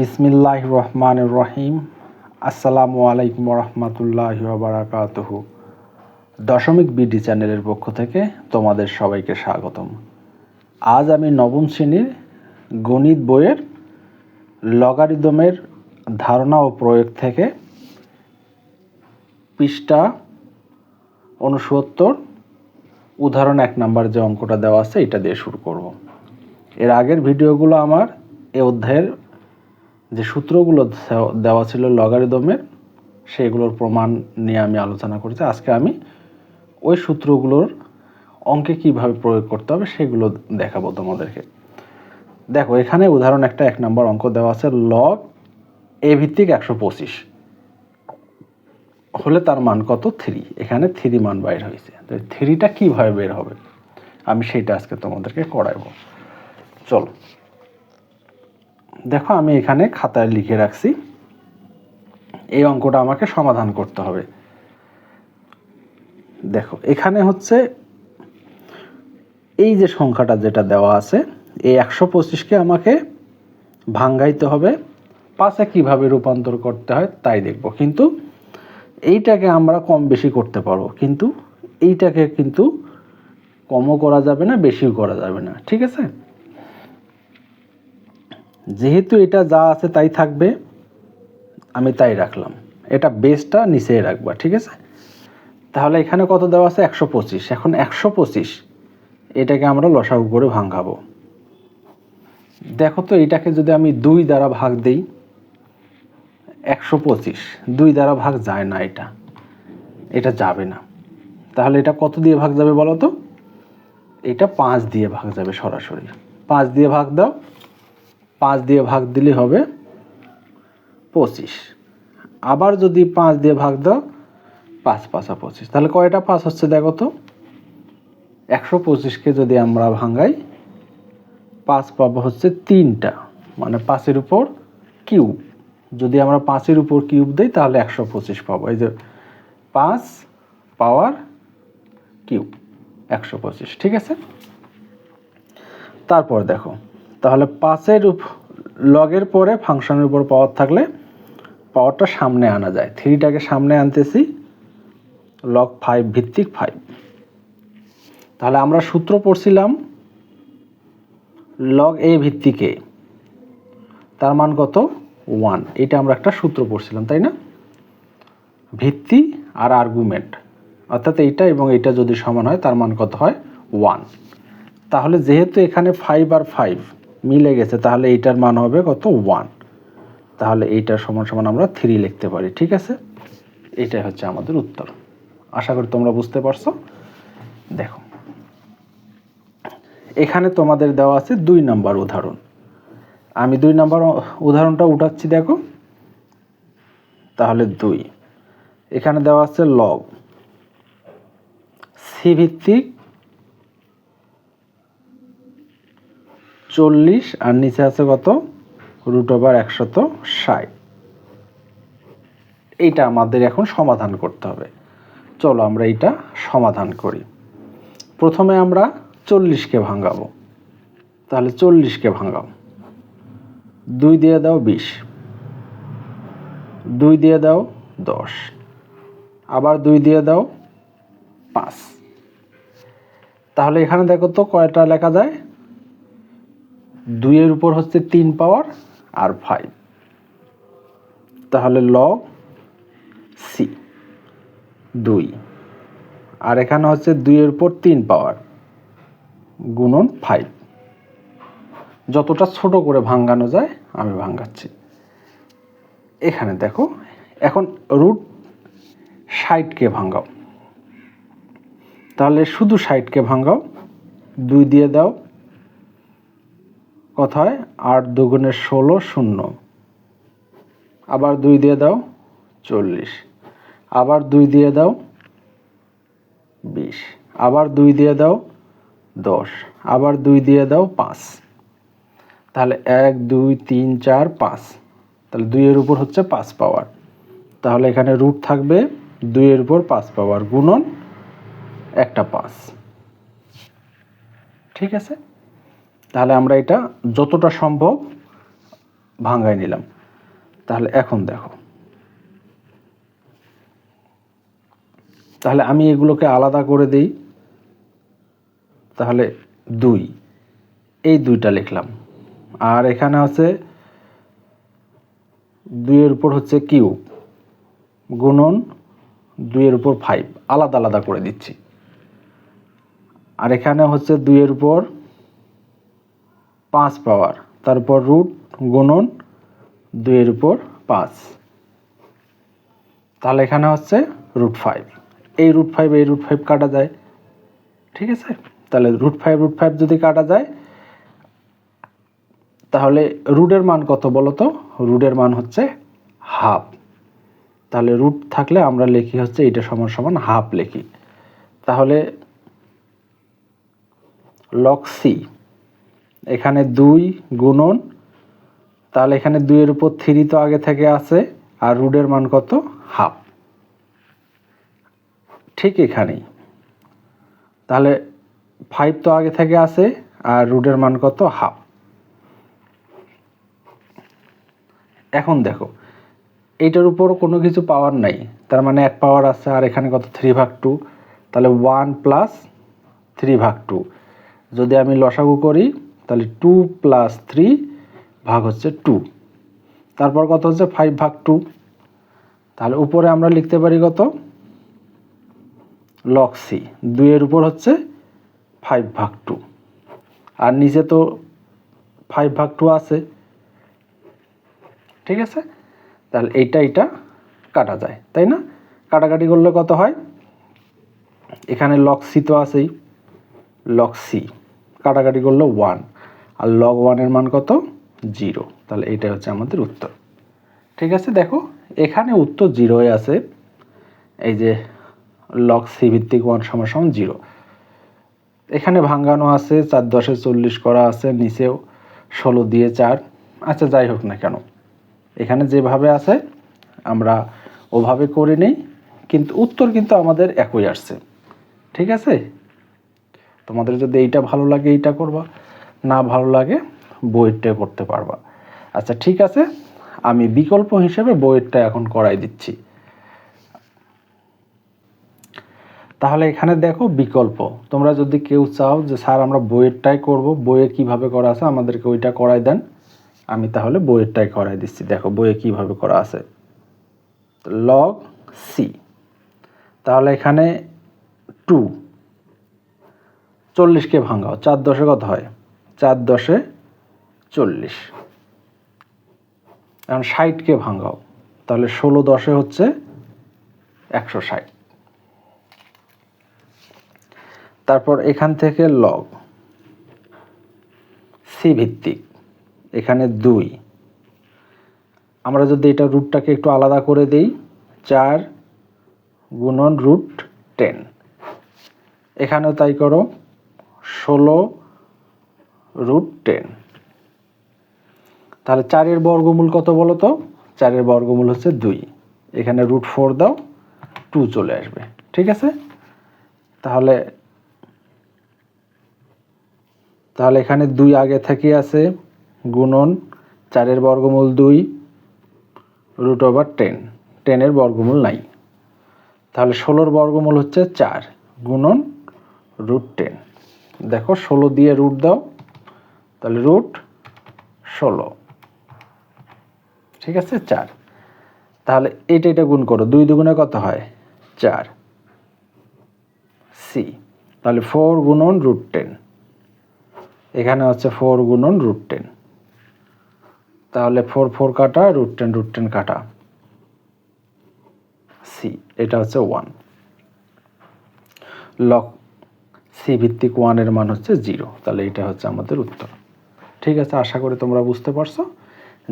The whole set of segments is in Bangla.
বিসমিল্লাহ রহমান রহিম। আসসালামু আলাইকুম রহমতুল্লাহ বারাকাতুহু দশমিক বিডি চ্যানেলের পক্ষ থেকে তোমাদের সবাইকে স্বাগতম। আজ আমি নবম শ্রেণির গণিত বইয়ের লগারিদমের ধারণা ও প্রয়োগ থেকে পৃষ্ঠা উনসত্তর উদাহরণ এক নাম্বার যে অঙ্কটা দেওয়া আছে, এটা দিয়ে শুরু করব। এর আগের ভিডিওগুলো আমার এ অধ্যায়ের যে সূত্রগুলো দেওয়া- ছিল লগারিদমের সেগুলোর প্রমাণ নিয়ে আমি আলোচনা করেছি। আজকে আমি ওই সূত্রগুলোর অঙ্কে কীভাবে প্রয়োগ করতে হবে সেগুলো দেখাবো তোমাদেরকে। দেখো, এখানে উদাহরণ একটা, এক নম্বর অঙ্ক দেওয়া আছে লগ এ ভিত্তিক একশো পঁচিশ। হলে তার মান কত? থ্রি এখানে থ্রি মান বাইর হয়েছে। তো থ্রিটা কীভাবে বের হবে? আমি সেইটা আজকে তোমাদেরকে করাইব চলো। দেখো, আমি এখানে খাতায় লিখে রাখছি। এই অঙ্কটা আমাকে সমাধান করতে হবে। দেখো, এখানে হচ্ছে এই যে সংখ্যাটা যেটা দেওয়া আছে, এই একশো পঁচিশকে আমাকে ভাঙ্গাইতে হবে। পাশে কীভাবে রূপান্তর করতে হয় তাই দেখব। কিন্তু এইটাকে আমরা কম বেশি করতে পারব। কিন্তু এইটাকে কিন্তু কমও করা যাবে না, বেশিও করা যাবে না। ঠিক আছে? যেহেতু এটা যা আছে তাই থাকবে, আমি তাই রাখলাম। এটা বেসটা নিচে রাখবা, ঠিক আছে? তাহলে এখানে কত দেওয়া আছে? একশো পঁচিশ। এখন একশো পঁচিশ, এটাকে আমরা লসাগু করে ভাঙাবো। দেখো তো, এটাকে যদি আমি দুই দ্বারা ভাগ দেই, একশো পঁচিশ। দুই দ্বারা ভাগ যায় না এটা। এটা যাবে না। তাহলে এটা কত দিয়ে ভাগ যাবে বলো তো? এটা পাঁচ দিয়ে ভাগ যাবে সরাসরি। পাঁচ দিয়ে ভাগ দাও পাঁচ দিয়ে ভাগ দিলে হবে পঁচিশ। আবার যদি পাঁচ দিয়ে ভাগ দাও, পাঁচ, পাঁচা পঁচিশ। তাহলে কয়টা পাঁচ হচ্ছে দেখো তো? একশো পঁচিশকে যদি আমরা ভাঙাই, পাঁচ পাবো হচ্ছে তিনটা মানে পাঁচের উপর কিউব। যদি আমরা পাঁচের উপর কিউব দিই, তাহলে একশো পঁচিশ পাবো। এই যে পাঁচ পাওয়ার কিউব, একশো পঁচিশ, ঠিক আছে? তারপর দেখো তাহলে পাঁচের লগের পরে ফাংশনের উপর পাওয়ার থাকলে পাওয়ারটা সামনে আনা যায়। থ্রিটাকে সামনে আনতেছি লগ ফাইভ ভিত্তিক ফাইভ তাহলে আমরা সূত্র পড়ছিলাম লগ এ ভিত্তিকে তার মান কত? ওয়ান এটা আমরা একটা সূত্র পড়ছিলাম, তাই না? ভিত্তি আর আর্গুমেন্ট অর্থাৎ এইটা এবং এইটা যদি সমান হয়, তার মান কত হয়? ওয়ান তাহলে যেহেতু এখানে ফাইভ আর ফাইভ মিলে গেছে, তাহলে এইটার মান হবে কত? ওয়ান তাহলে এইটার সমান সমান আমরা থ্রি লিখতে পারি, ঠিক আছে? এটাই হচ্ছে আমাদের উত্তর। আশা করি তোমরা বুঝতে পারছ। দেখো, এখানে তোমাদের দেওয়া আছে দুই নাম্বার উদাহরণ। আমি দুই নাম্বার উদাহরণটা উঠাচ্ছি, দেখো। তাহলে দুই। এখানে দেওয়া আছে লগ সি ভিত্তিক চল্লিশ, আর নিচে আছে কত? রুট ওভার একশত ষাট। এইটা আমাদের এখন সমাধান করতে হবে। চলো আমরা এইটা সমাধান করি। প্রথমে আমরা চল্লিশকে ভাঙাবো। তাহলে চল্লিশকে ভাঙাও। দুই দিয়ে দাও বিশ। দুই দিয়ে দাও দশ। আবার দুই দিয়ে দাও পাঁচ। তাহলে এখানে দেখো তো কয়টা লেখা যায়? দুইয়ের উপর হচ্ছে তিন পাওয়ার আর ফাইভ তাহলে লগ সি দুই। আর এখানে হচ্ছে দুইয়ের উপর তিন পাওয়ার গুণন ফাইভ যতটা ছোট করে ভাঙ্গানো যায়, আমি ভাঙ্গাচ্ছি। এখানে দেখো, এখন রুট ষাটকে ভাঙ্গাও। তাহলে শুধু ষাটকে ভাঙ্গাও, দুই দিয়ে দাও কথায় আট দুগুণের ষোলো শূন্য। আবার দুই দিয়ে দাও, চল্লিশ। আবার দুই দিয়ে দাও, বিশ। আবার দুই দিয়ে দাও, দশ। আবার দুই দিয়ে দাও, পাঁচ। তাহলে এক, দুই, তিন, চার, পাঁচ। তাহলে দুইয়ের উপর হচ্ছে পাঁচ পাওয়ার। তাহলে এখানে রুট থাকবে দুইয়ের উপর পাঁচ পাওয়ার গুণন একটা পাঁচ। ঠিক আছে? তাহলে আমরা এটা যতটা সম্ভব ভাঙ্গাই নিলাম। তাহলে এখন দেখো। তাহলে আমি এগুলোকে আলাদা করে দিই। তাহলে দুই। এই দুইটা লিখলাম। আর এখানে আছে দুইয়ের উপর হচ্ছে কিউব গুণন দুইয়ের উপর ফাইভ। আলাদা আলাদা করে দিচ্ছি। আর এখানে হচ্ছে দুইয়ের উপর পাঁচ পাওয়ার। তারপর রুট গুণন দুইয়ের উপর পাঁচ। তাহলে এখানে হচ্ছে রুট ফাইভ এই রুট ফাইভ এই রুট ফাইভ কাটা যায়। ঠিক আছে? তাহলে রুট ফাইভ রুট ফাইভ যদি কাটা যায়, তাহলে রুটের মান কত বলো তো? রুটের মান হচ্ছে হাফ তাহলে রুট থাকলে আমরা লিখি হচ্ছে এটা সমান সমান হাফ লিখি। তাহলে লক সি এখানে দুই গুণন। তাহলে এখানে দুইয়ের উপর থ্রি তো আগে থেকে আছে, আর রুডের মান কত? হাফ ঠিক এখানেই। তাহলে ফাইভ তো আগে থেকে আছে, আর রুটের মান কত? হাফ এখন দেখো, এইটার উপর কোনো কিছু পাওয়ার নাই। তার মানে এক পাওয়ার আছে, আর এখানে কত? থ্রি ভাগ টু তাহলে ওয়ান প্লাস থ্রি ভাগ টু যদি আমি লসাগু করি তাহলে টু প্লাস থ্রি ভাগ হচ্ছে টু তারপর কত হচ্ছে ফাইভ ভাগ টু তাহলে উপরে আমরা লিখতে পারি কত? লক সি দুইয়ের উপর হচ্ছে ফাইভ ভাগ টু আর নিচে তো ফাইভ ভাগ টু আছে। ঠিক আছে? তাহলে এইটা এইটা কাটা যায়, তাই না? কাটাকাটি করলে কত হয়? এখানে লক সি তো আছেই। লক সি কাটাকাটি করলে ওয়ান আর লগ ওয়ানের মান কত? জিরো তাহলে এইটাই হচ্ছে আমাদের উত্তর। ঠিক আছে, দেখো, এখানে উত্তর জিরোই আছে। এই যে লগ সি ভিত্তিক ওয়ান সমান সমান জিরো এখানে ভাঙ্গানো আছে, চার দশে চল্লিশ করা আছে, নিচেও ষোলো দিয়ে চার। আচ্ছা যাই হোক না কেন। এখানে যেভাবে আছে, আমরা ওভাবে করে নেই, কিন্তু উত্তর কিন্তু আমাদের একই আসছে। ঠিক আছে? তোমাদের যদি এইটা ভালো লাগে, এইটা করবা। না ভালো লাগে, বইয়েরটা করতে পারবা। আচ্ছা ঠিক আছে, আমি বিকল্প হিসেবে বইয়েরটা এখন করাই দিচ্ছি। তাহলে এখানে দেখো বিকল্প। তোমরা যদি কেউ চাও যে, স্যার, আমরা বইয়েরটাই করব, বইয়ে কীভাবে করা আছে, আমাদেরকে ওইটা করাই দেন। আমি তাহলে বইয়েরটাই করাই দিচ্ছি। দেখো, বইয়ে কীভাবে করা আছে। লগ সি তাহলে এখানে টু চল্লিশকে ভাঙাও, চার দশে কত হয় চার দশে চল্লিশ। এখন ষাটকে ভাঙাও, তাহলে ষোলো দশে হচ্ছে একশো ষাট। তারপর এখান থেকে লগ, সি ভিত্তিক, এখানে দুই। আমরা যদি এটা রুটটাকে একটু আলাদা করে দেই, চার গুণন রুট টেন। এখানেও তাই করো, ষোলো রুট টেন তাহলে চারের বর্গমূল কত বলো তো? চারের বর্গমূল হচ্ছে দুই। এখানে রুট ফোর দাও টু চলে আসবে। ঠিক আছে? তাহলে তাহলে এখানে দুই আগে থেকে আছে, গুণন চারের বর্গমূল দুই রুট ওভার টেন টেনের বর্গমূল নাই। তাহলে ষোলোর বর্গমূল হচ্ছে চার, গুণন রুট টেন দেখো, ষোলো দিয়ে রুট দাও। তাহলে রুট ষোলো। ঠিক আছে? চার। তাহলে এটা এটা গুণ করো, দুই দুগুণে কত হয়? চার। সি। তাহলে ফোর গুণন রুট টেন। এখানে হচ্ছে ফোর গুণন রুট টেন। তাহলে ফোর ফোর কাটা, রুট টেন রুট টেন কাটা। সি, এটা হচ্ছে ওয়ান। লক সি ভিত্তিক ওয়ানের মান হচ্ছে জিরো। তাহলে এটা হচ্ছে আমাদের উত্তর। ঠিক আছে, আশা করি তোমরা বুঝতে পারছ।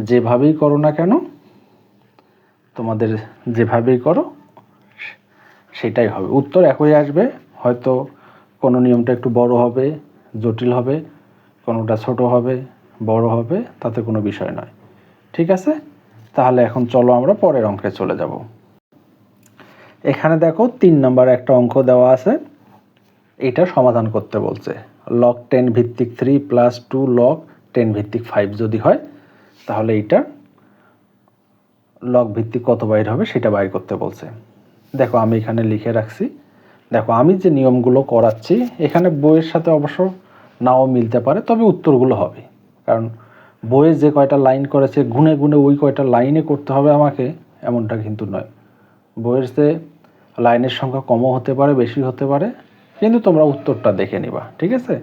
যেভাবেই করো না কেন, তোমাদের যেভাবেই করো, সেটাই হবে। উত্তর একই আসবে, হয়তো কোনো নিয়মটা একটু বড় হবে, জটিল হবে, কোনোটা ছোট হবে, বড় হবে, তাতে কোনো বিষয় নয়। ঠিক আছে? তাহলে এখন চলো আমরা পরের অঙ্কে চলে যাব। এখানে দেখো, তিন নম্বর একটা অঙ্ক দেওয়া আছে। এটা সমাধান করতে বলছে। লক টেন ভিত্তিক three plus two log ten ভিত্তিক ফাইভ যদি হয়, তাহলে এইটা লগ ভিত্তিক কত বাইর হবে সেটা বাইর করতে বলছে। দেখো, আমি এখানে লিখে রাখছি। দেখো, আমি যে নিয়মগুলো করাচ্ছি, এখানে বইয়ের সাথে অবশ্য নাও মিলতে পারে, তবে উত্তরগুলো হবে। কারণ বইয়ে যে কয়টা লাইন করেছে, গুনে গুনে ওই কয়টা লাইনে করতে হবে আমাকে, এমনটা কিন্তু নয়। বইয়ের যে লাইনের সংখ্যা কমও হতে পারে, বেশি হতে পারে, কিন্তু তোমরা উত্তরটা দেখে নিবা, ঠিক আছে?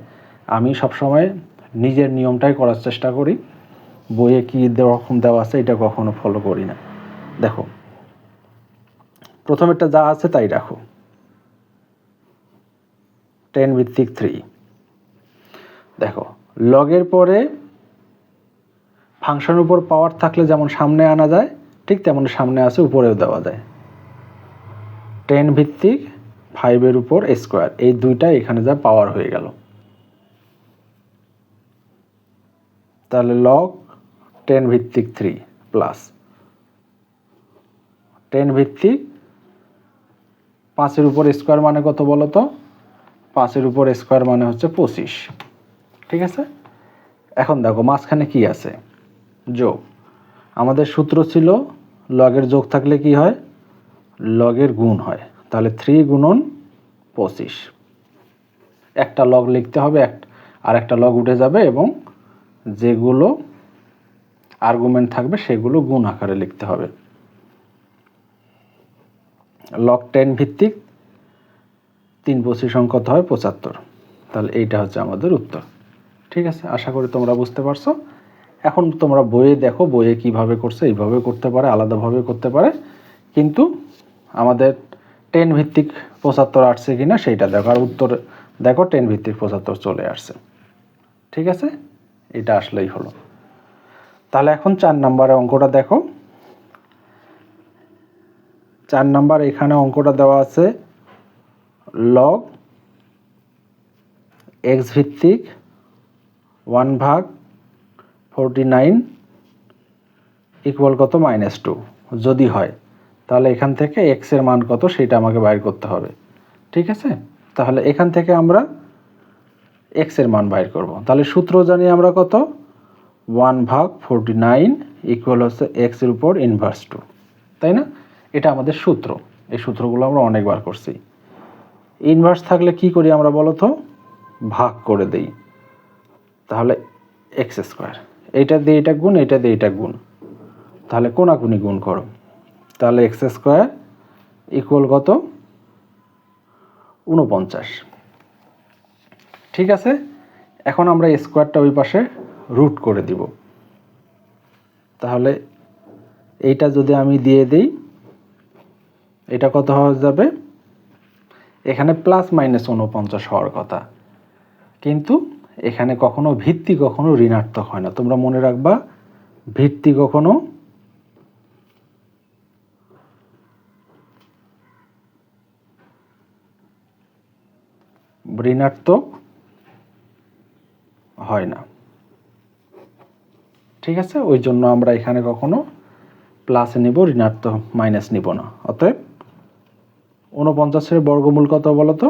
আমি সবসময় নিজের নিয়মটাই করার চেষ্টা করি। বইয়ে কী রকম দেওয়া আছে, এটা কখনো ফলো করি না। দেখো, প্রথমেরটা যা আছে তাই রাখো। টেন ভিত্তিক থ্রি দেখো, লগের পরে ফাংশন উপর পাওয়ার থাকলে যেমন সামনে আনা যায়, ঠিক তেমন সামনে আছে, উপরেও দেওয়া যায়। টেন ভিত্তিক ফাইভের উপর স্কোয়ার এই দুইটা এখানে যা পাওয়ার হয়ে গেল। তাহলে লগ টেন ভিত্তিক থ্রি প্লাস টেন ভিত্তিক পাঁচের উপর স্কোয়ার মানে কত বলো তো? পাঁচের উপর স্কোয়ার মানে হচ্ছে পঁচিশ। ঠিক আছে? এখন দেখো মাঝখানে কি আছে? যোগ। আমাদের সূত্র ছিল লগের যোগ থাকলে কি হয়? লগের গুণ হয়। তাহলে থ্রি গুণন পঁচিশ। একটা লগ লিখতে হবে, এক আর একটা লগ উঠে যাবে এবং যেগুলো আর্গুমেন্ট থাকবে, সেগুলো গুণ আকারে লিখতে হবে। লক টেন ভিত্তিক তিন পঁচিশ অঙ্ক কত হয় পঁচাত্তর। তাহলে এইটা হচ্ছে আমাদের উত্তর। ঠিক আছে? আশা করি তোমরা বুঝতে পারছ। এখন তোমরা বইয়ে দেখো, বইয়ে কীভাবে করছে, এইভাবে করতে পারে, আলাদাভাবে করতে পারে। কিন্তু আমাদের টেন ভিত্তিক পঁচাত্তর আসছে কিনা, সেইটা দেখো আর উত্তর দেখো টেন ভিত্তিক পঁচাত্তর চলে আসছে। ঠিক আছে? এটা আসলেই হলো। তাহলে এখন চার নাম্বারে অঙ্কটা দেখো। চার নাম্বার এখানে অঙ্কটা দেওয়া আছে লগ এক্স ভিত্তিক ওয়ান ভাগ ফোরটি নাইন ইকুয়াল কত? মাইনাস টু যদি হয়, তাহলে এখান থেকে এক্সের মান কত? সেটা আমাকে বাইর করতে হবে। ঠিক আছে? তাহলে এখান থেকে আমরা এক্সের মান বাইর করব। তাহলে সূত্র জানি আমরা কত? ওয়ান ভাগ ফোরটি নাইন ইকুয়াল হচ্ছে এক্সের উপর ইনভার্স টু তাই না? এটা আমাদের সূত্র। এই সূত্রগুলো আমরা অনেকবার করছি। ইনভার্স থাকলে কি করি আমরা বলো তো? ভাগ করে দেই। তাহলে এক্স স্কোয়ার এইটা দিয়ে এটা গুণ এটা দিয়ে এটা গুণ। তাহলে কোনাকুনি গুণ করো। তাহলে এক্স স্কোয়ার ইকুয়াল কত? উনপঞ্চাশ ঠিক আছে? এখন আমরা স্কোয়ারটা ওই পাশে রুট করে দিব। তাহলে এইটা যদি আমি দিয়ে দিই, এটা কত হওয়া যাবে? এখানে প্লাস মাইনাস উনপঞ্চাশ হওয়ার কথা। কিন্তু এখানে কখনো ভিত্তি কখনো ঋণাত্মক হয় না। তোমরা মনে রাখবা, ভিত্তি কখনো ঋণাত্মক হয় না। ঠিক আছে? ওই জন্য আমরা এখানে কখনো প্লাসে নিব, ঋণাত্মক মাইনাস নিব না। অতএব উনপঞ্চাশের বর্গমূল কত বলো তো?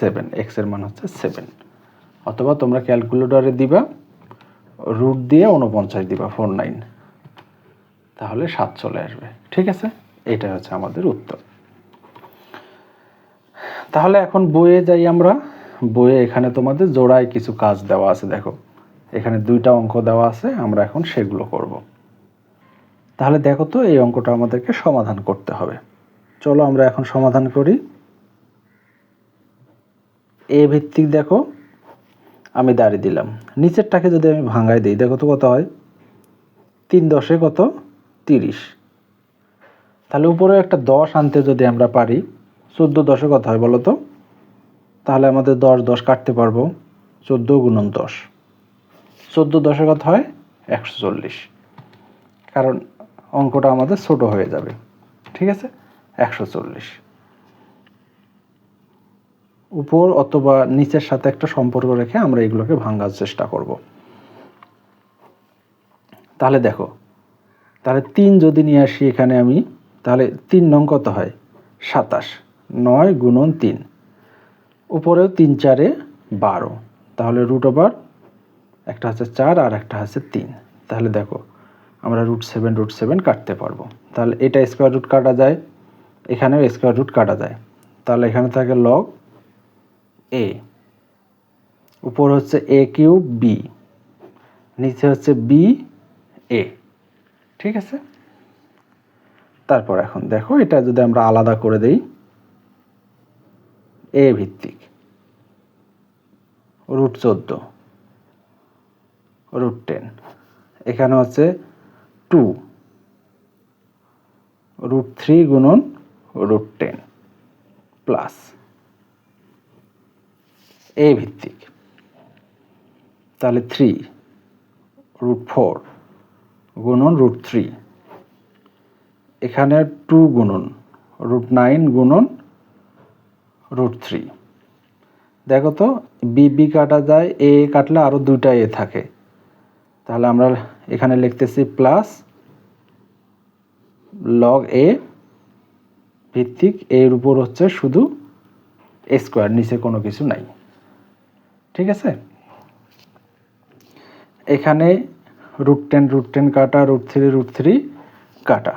সেভেন এক্সের মান হচ্ছে সেভেন অথবা তোমরা ক্যালকুলেটরে দিবা রুট দিয়ে উনপঞ্চাশ দিবা ফোর নাইন তাহলে সাত চলে আসবে। ঠিক আছে? এটা হচ্ছে আমাদের উত্তর। তাহলে এখন বইয়ে যাই আমরা। বইয়ে এখানে তোমাদের জোড়ায় কিছু কাজ দেওয়া আছে, দেখো। এখানে দুইটা অঙ্ক দেওয়া আছে, আমরা এখন সেগুলো করব। তাহলে দেখো তো, এই অঙ্কটা আমাদেরকে সমাধান করতে হবে। চলো আমরা এখন সমাধান করি। এ ভিত্তিক দেখো, আমি দাঁড়িয়ে দিলাম। নিচেরটাকে যদি আমি ভাঙাই দিই, দেখো তো কত হয়? তিন দশে কত? তিরিশ। তাহলে উপরে একটা দশ আনতে যদি আমরা পারি, চোদ্দ দশে কত হয় বলো তো? তাহলে আমাদের দশ দশ কাটতে পারব। চোদ্দ গুণন দশ। চোদ্দ দশে কত হয়? একশো চল্লিশ। কারণ অঙ্কটা আমাদের ছোট হয়ে যাবে। ঠিক আছে? একশো চল্লিশ। উপর অথবা নিচের সাথে একটা সম্পর্ক রেখে আমরা এগুলোকে ভাঙার চেষ্টা করব। তাহলে দেখো, তাহলে তিন যদি নিয়ে আসি এখানে আমি, তাহলে তিন নং কত হয়? সাতাশ। নয় গুণন তিন। উপরেও তিন, চারে বারো। তাহলে রুট ওভার একটা হচ্ছে চার আর একটা হচ্ছে তিন। তাহলে দেখো, আমরা রুট সেভেন রুট সেভেন কাটতে পারব। তাহলে এটা স্কোয়ার রুট কাটা যায়, এখানেও স্কোয়ার রুট কাটা যায়। তাহলে এখানে থাকে লগ এ উপর হচ্ছে এ কিউব বি নিচে হচ্ছে বি এ ঠিক আছে? তারপর এখন দেখো, এটা যদি আমরা আলাদা করে দেই এ ভিত্তিক। রুট চোদ্দ, রুট টেন। এখানে হচ্ছে টু, রুট থ্রি গুণন রুট টেন প্লাস। এ ভিত্তিক। তাহলে থ্রি, রুট ফোর গুণন রুট থ্রি। এখানে টু গুণন, রুট নাইন গুণন রুট থ্রি দেখো তো বি বি কাটা যায় এ কাটলে আরও দুইটা এ থাকে। তাহলে আমরা এখানে লিখতেছি প্লাস লগ এ ভিত্তিক এর উপর হচ্ছে শুধু এ স্কোয়ার নিচে কোনো কিছু নাই। ঠিক আছে? এখানে রুট টেন রুট টেন কাটা রুট থ্রি রুট থ্রি কাটা।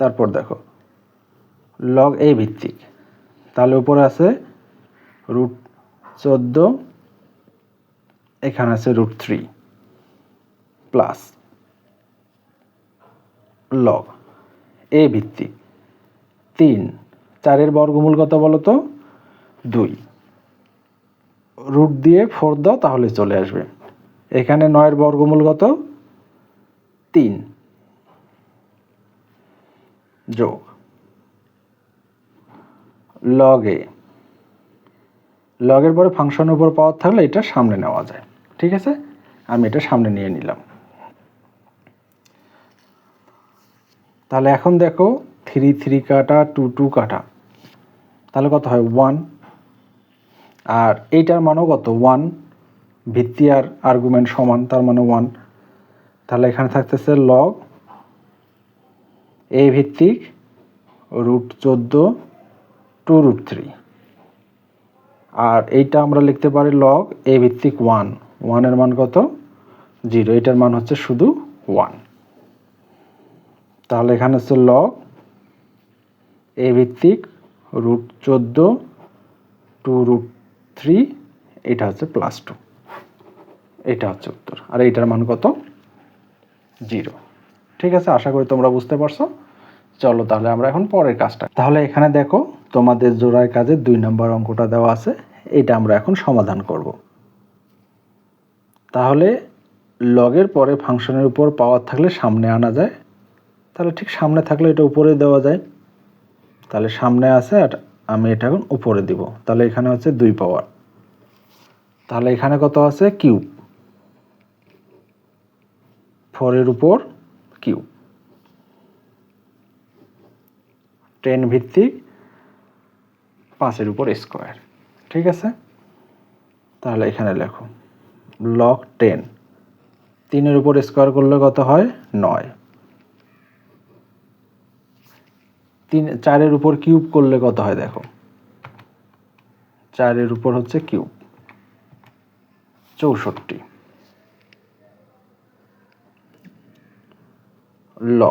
তারপর দেখো লগ এ ভিত্তিক। তাহলে উপরে আছে রুট চোদ্দ, এখানে আছে root three plus log. A ভিত্তিক তিন, চারের বর্গমূল কত বলো তো? দুই। রুট দিয়ে ফোর দাও, তাহলে চলে আসবে। এখানে নয়ের বর্গমূল কত? তিন। যোগ। লগে লগের পরে ফাংশনের উপর পাওয়ার থাকলে এটা সামনে নেওয়া যায়। ঠিক আছে? আমি এটা সামনে নিয়ে নিলাম। তাহলে এখন দেখো থ্রি থ্রি কাটা টু টু কাটা। তাহলে কত হয়? ওয়ান আর এইটার মানও কত? ওয়ান ভিত্তি আর আর্গুমেন্ট সমান, তার মানে ওয়ান তাহলে এখানে থাকতেছে লগ এ ভিত্তিক রুট চোদ্দ। Two root three. আর এইটা আমরা লিখতে পারি লগ এ ভিত্তিক ওয়ান ওয়ানের মান কত? জিরো। এটার মান হচ্ছে শুধু ওয়ান তাহলে এখানে হচ্ছে লগ এ ভিত্তিক রুট চোদ্দ টু রুট থ্রি এটা হচ্ছে প্লাস টু এটা হচ্ছে উত্তর। আর এইটার মান কত? জিরো। ঠিক আছে? আশা করি তোমরা বুঝতে পারছ। চলো তাহলে আমরা এখন পরের কাজটা তাহলে এখানে দেখো তোমাদের জোড়ার কাজে দুই নম্বর অঙ্কটা দেওয়া আছে, এটা আমরা এখন সমাধান করব। তাহলে লগের পরে ফাংশনের উপর পাওয়ার থাকলে সামনে আনা যায়। তাহলে ঠিক সামনে থাকলে এটা উপরে দেওয়া যায়। তাহলে সামনে আছে আর আমি এটা এখন উপরে দিব। তাহলে এখানে হচ্ছে দুই পাওয়ার। তাহলে এখানে কত আছে? কিউব। ফোরের উপর কিউব। টেন ভিত্তিক পাঁচের উপর স্কোয়ার। ঠিক আছে? তাহলে এখানে লেখো লক টেন তিনের উপর স্কোয়ার করলে কত হয়? নয়। তিন, চারের উপর কিউব করলে কত হয় দেখো? চারের উপর হচ্ছে কিউব। চৌষট্টি। ল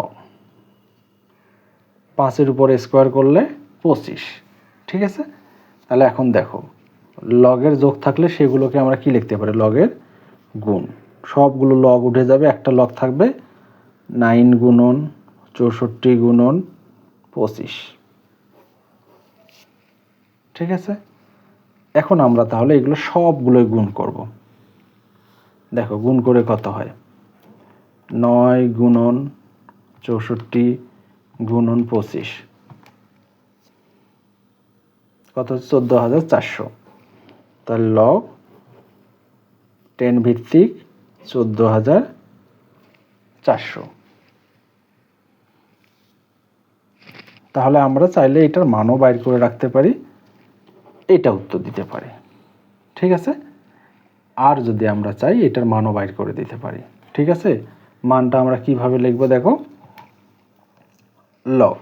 পাঁচের উপর স্কোয়ার করলে পঁচিশ। ঠিক আছে? তাহলে এখন দেখো, লগের যোগ থাকলে সেগুলোকে আমরা কি লিখতে পারি? লগের গুণ। সবগুলো লগ উঠে যাবে, একটা লগ থাকবে নাইন গুণন চৌষট্টি গুণন পঁচিশ। ঠিক আছে? এখন আমরা তাহলে এগুলো সবগুলোই গুণ করব। দেখো, গুণ করে কত হয়? নয় গুণন চৌষট্টি গুণন পঁচিশ। কত হচ্ছে? চোদ্দ হাজার চারশো। তার লগ টেন ভিত্তিক চোদ্দ হাজার চারশো। তাহলে আমরা চাইলে এটার মানও বাইর করে রাখতে পারি। এটা উত্তর দিতে পারি। ঠিক আছে? আর যদি আমরা চাই, এটার মানও বাইর করে দিতে পারি। ঠিক আছে? মানটা আমরা কীভাবে লিখব দেখো? Log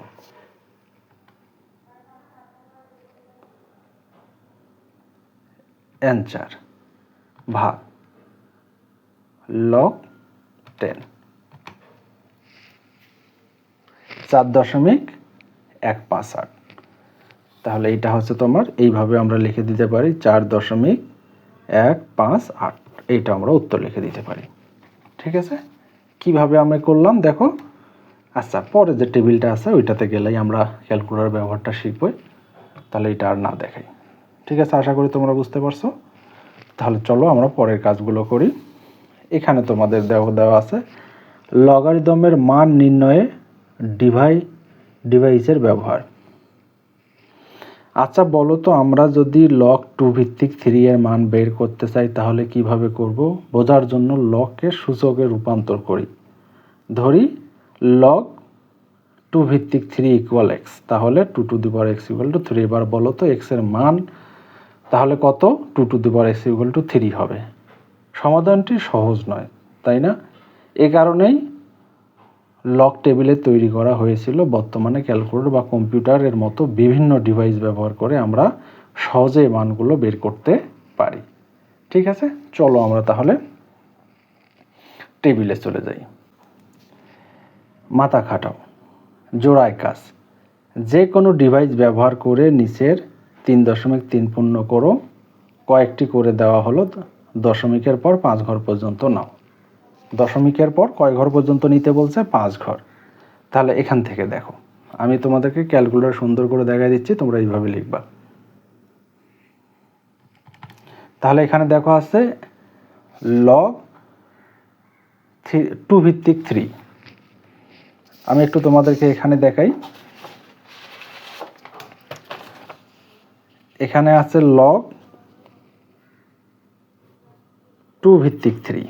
answer. ভাগ। লগ টেন চার দশমিক এক পাঁচ আট। তাহলে এইটা হচ্ছে তোমার, এইভাবে আমরা লিখে দিতে পারি চার দশমিক এক পাঁচ আট। এইটা আমরা উত্তর লিখে দিতে পারি। ঠিক আছে? কীভাবে আমরা করলাম? দেখো। আচ্ছা পরে যে টেবিলটা আছে ওইটাতে গেলেই আমরা ক্যালকুলেটর ব্যবহারটা শিখবই তাহলে এটা আর না দেখাই। ঠিক আছে, আশা করি তোমরা বুঝতে পারছ। তাহলে চলো আমরা পরের কাজগুলো করি। এখানে তোমাদের দেওয়া দেওয়া আছে। লগারিদমের মান নির্ণয়ে ডিভাই ডিভাইসের ব্যবহার। আচ্ছা বলো তো, আমরা যদি লক টু ভিত্তিক থ্রি এর মান বের করতে চাই, তাহলে কীভাবে করব? বোঝার জন্য লককে সূচকে রূপান্তর করি। ধরি লগ টু ভিত্তিক থ্রি ইকুয়াল এক্স তাহলে two to the X equal to three এবার বলো তো এক্সের মান তাহলে কত? Two to the power X equal to three হবে। সমাধানটি সহজ নয়, তাই না? এ কারণেই লক টেবিলে তৈরি করা হয়েছিল বর্তমানে ক্যালকুলেটর বা কম্পিউটারের মতো বিভিন্ন ডিভাইস ব্যবহার করে আমরা সহজে মানগুলো বের করতে পারি। ঠিক আছে? চলো আমরা তাহলে টেবিলে চলে যাই। মাথা খাটাও, জোড়ায় কাজ। যে কোনো ডিভাইস ব্যবহার করে নিচের তিন দশমিক তিন পূর্ণ করো। কয়েকটি করে দেওয়া হলো, দশমিকের পর পাঁচ ঘর পর্যন্ত নাও। দশমিকের পর কয় ঘর পর্যন্ত নিতে বলছে? পাঁচ ঘর। তাহলে এখান থেকে দেখো। আমি তোমাদেরকে ক্যালকুলেটর সুন্দর করে দেখা দিচ্ছি, তোমরা এইভাবে লিখবা। তাহলে এখানে দেখো আছে লগ থ্রি টু ভিত্তিক থ্রি আমি একটু তোমাদেরকে এখানে দেখাই। এখানে আছে লগ টু ভিত্তিক থ্রি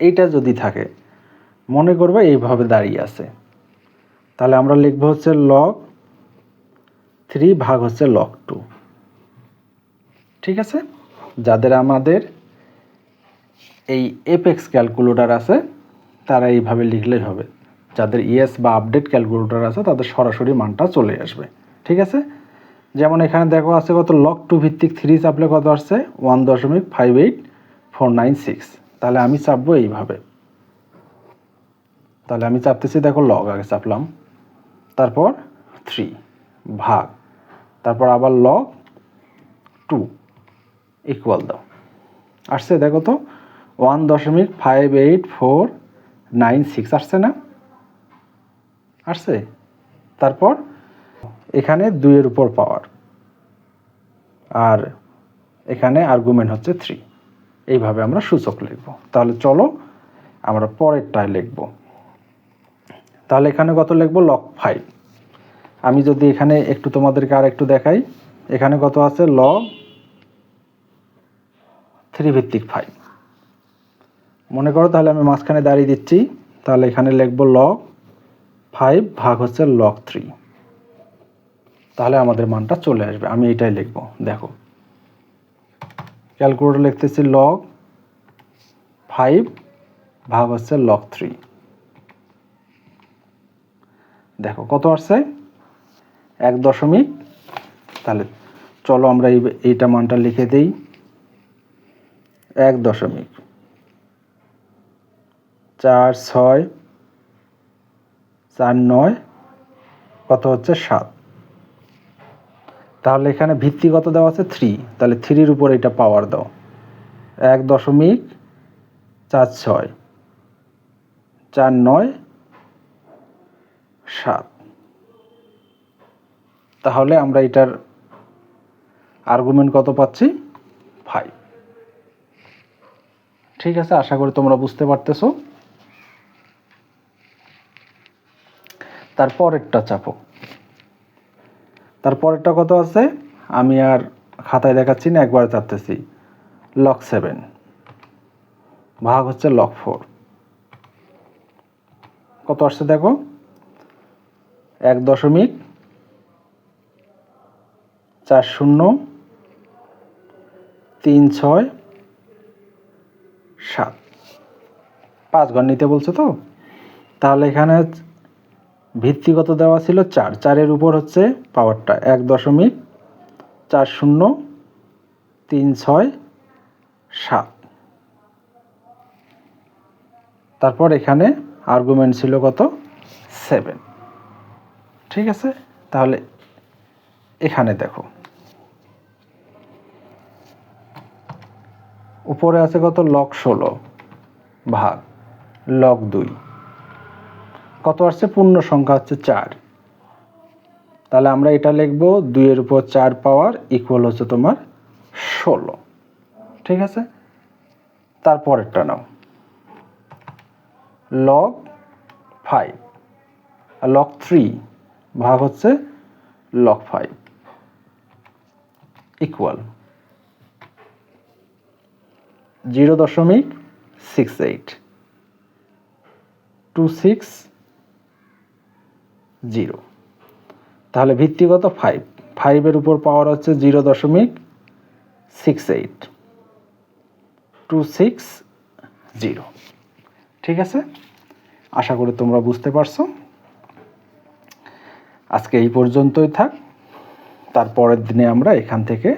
এইটা যদি থাকে, মনে করবে এইভাবে দাঁড়িয়ে আছে। তাহলে আমরা লিখব হচ্ছে লগ থ্রি ভাগ হচ্ছে লগ টু ঠিক আছে? যাদের আমাদের এই এপেক্স ক্যালকুলেটর আছে, তারা এইভাবে লিখলেই হবে। যাদের ইএস বা আপডেট ক্যালকুলেটর আছে, তাদের সরাসরি মানটা চলে আসবে। ঠিক আছে? যেমন এখানে দেখো আছে কত লক টু ভিত্তিক থ্রি চাপলে কত আসছে? ওয়ান দশমিক five eight four nine six তাহলে আমি চাপবো এইভাবে। তাহলে আমি চাপতেছি, দেখো লগ আগে চাপলাম। তারপর থ্রি ভাগ। তারপর আবার লগ টু ইকুয়াল দাও। আসছে দেখো তো ওয়ান দশমিক five eight four nine six আসছে না? আসছে? তারপর এখানে দুইয়ের উপর পাওয়ার আর এখানে আর্গুমেন্ট হচ্ছে থ্রি এইভাবে আমরা সূচক লিখব। তাহলে চলো আমরা পরেরটায় লিখব। তাহলে এখানে কত লিখব? লক ফাইভ আমি যদি এখানে একটু তোমাদেরকে আর একটু দেখাই, এখানে কত আছে? ল থ্রি ভিত্তিক ফাইভ মনে করো তাহলে আমি মাঝখানে দাঁড়িয়ে দিচ্ছি। তাহলে এখানে লিখব লগ ফাইভ ভাগ হচ্ছে লক থ্রি তাহলে আমাদের মানটা চলে আসবে। আমি এটাই লিখব, দেখো। ক্যালকুলেটর লিখতেছি লগ ফাইভ ভাগ হচ্ছে লগ থ্রি দেখো কত আসছে? এক দশমিক, তাহলে চলো আমরা এই এইটা মানটা লিখে দেই। এক দশমিক। চার ছয়, চার নয়, কত হচ্ছে সাত। তাহলে এখানে ভিত্তিগত দেওয়া আছে থ্রি তাহলে থ্রির উপর এটা পাওয়ার দাও। এক দশমিক চার ছয়। চার নয়, সাত। তাহলে আমরা এটার আর্গুমেন্ট কত পাচ্ছি? ফাইভ ঠিক আছে, আশা করি তোমরা বুঝতে পারতেছো। তারপরেরটা চাপো। তারপরেরটা কত আছে? আমি আর খাতায় দেখাচ্ছি না, একবার চাপতেছি। লক সেভেন ভাগ হচ্ছে লক ফোর কত আসছে দেখো? এক দশমিক চার শূন্য তিন ছয় সাত। পাঁচ ঘর নিতে বলছে তো? তাহলে এখানে ভিত্তিগত দেওয়া ছিল চার। চারের উপর হচ্ছে পাওয়ারটা এক দশমিক চার শূন্য তিন ছয় সাত। তারপর এখানে আর্গুমেন্ট ছিল কত? সেভেন ঠিক আছে? তাহলে এখানে দেখো। উপরে আছে কত? লক ষোলো ভাগ। লক দুই। কত আসছে? পূর্ণ সংখ্যা হচ্ছে চার। তাহলে আমরা এটা লিখব, দুইয়ের উপর চার পাওয়ার ইকুয়াল হচ্ছে তোমার ষোলো। ঠিক আছে? তারপরেরটা নাও। লগ ফাইভ আর লগ থ্রি ভাগ হচ্ছে লগ ফাইভ ইকুয়াল জিরো দশমিক six eight two six zero. তাহলে ভিত্তিগত ফাইভ ফাইভের উপর পাওয়ার হচ্ছে জিরো দশমিক six eight two six zero ঠিক আছে? আশা করি তোমরা বুঝতে পারছ। আজকে এই পর্যন্তই থাক। তারপরের দিনে আমরা এখান থেকে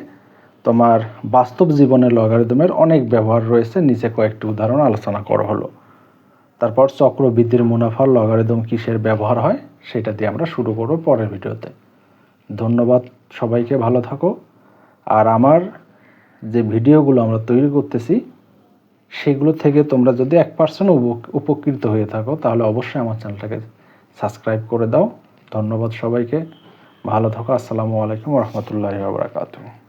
তোমার বাস্তব জীবনের লগারিদমের অনেক ব্যবহার রয়েছে। নিচে কয়েকটি উদাহরণ আলোচনা করা হলো। তারপর চক্রবৃদ্ধির মুনাফার লগারিদম কিসের ব্যবহার হয়, সেটা দিয়ে আমরা শুরু করব পরের ভিডিওতে। ধন্যবাদ সবাইকে, ভালো থাকো। আর আমার যে ভিডিওগুলো আমরা তৈরি করতেছি, সেগুলো থেকে তোমরা যদি এক পার্সেন্ট উপকৃত হয়ে থাকো, তাহলে অবশ্যই আমার চ্যানেলটাকে সাবস্ক্রাইব করে দাও। ধন্যবাদ সবাইকে। ভালো থাকো। আসসালামু আলাইকুম রহমতুল্লাহ বাবরাকাতু